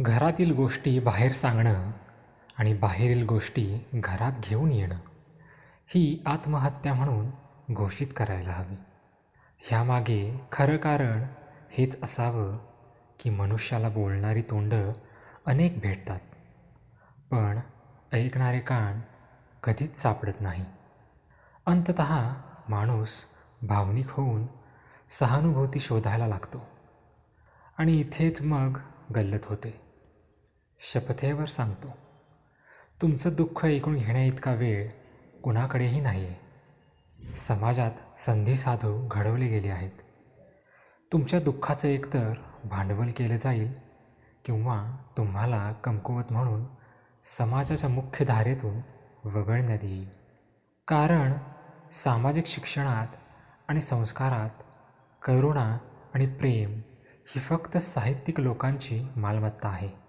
घरातील गोष्टी बाहेर सांगणं आणि बाहेरील गोष्टी घरात घेऊन येणं ही आत्महत्या म्हणून घोषित करायला हवी. ह्यामागे खरं कारण हेच असावं की मनुष्याला बोलणारी तोंडं अनेक भेटतात. पण ऐकणारे कान कधीच सापडत नाही. अंतत माणूस भावनिक होऊन सहानुभूती शोधायला लागतो. आणि इथेच मग गल्लत होते. शपथेवर सांगतो. तुमचं दुःख ऐकून घेण्याइतका वेळ कुणाकडेही नाही आहे समाजात संधी साधू घडवले गेले आहेत. तुमच्या दुःखाचं एकतर भांडवल केलं जाईल किंवा तुम्हाला कमकुवत म्हणून समाजाच्या मुख्य धारेतून वगळण्यात येईल. कारण सामाजिक शिक्षणात आणि संस्कारात करुणा आणि प्रेम ही फक्त साहित्यिक लोकांची मालमत्ता आहे.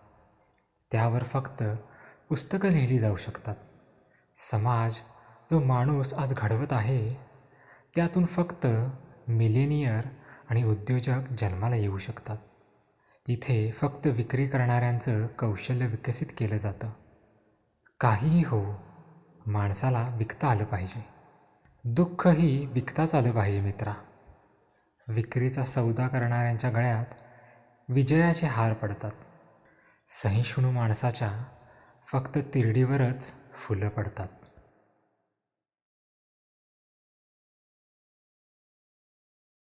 त्यावर फक्त पुस्तकं लिहिली जाऊ शकतात. समाज जो माणूस आज घडवत आहे त्यातून फक्त मिलेनियर आणि उद्योजक जन्माला येऊ शकतात. इथे फक्त विक्री करणाऱ्यांचं कौशल्य विकसित केलं जातं. काहीही हो माणसाला विकता आलं पाहिजे. दुःखही विकताच आलं पाहिजे मित्रा. विक्रीचा सौदा करणाऱ्यांच्या गळ्यात विजयाचे हार पडतात. सहिष्णू माणसाच्या फक्त तिरडीवरच फुलं पडतात.